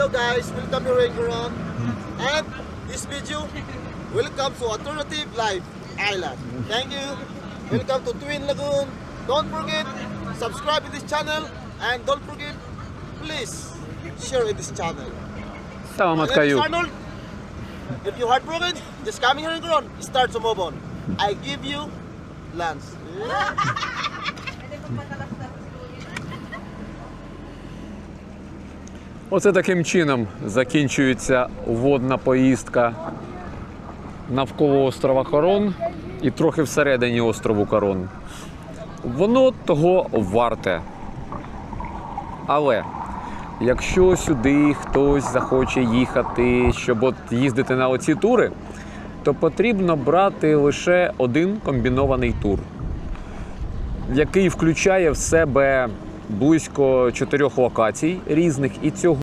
Hello guys, welcome to Rangaron. Hmm. And this video, welcome to Alternative Life Island. Thank you. Welcome to Twin Lagoon. Don't forget, subscribe to this channel and don't forget, please share in this channel. Salamat My name kayo. Arnold. If you're heartbroken, just come here in Rangaron. Start to move on. I give you lands. Оце таким чином закінчується водна поїздка навколо острова Корон і трохи всередині острову Корон. Воно того варте. Але якщо сюди хтось захоче їхати, щоб от їздити на оці тури, то потрібно брати лише один комбінований тур, який включає в себе близько чотирьох локацій різних і цього.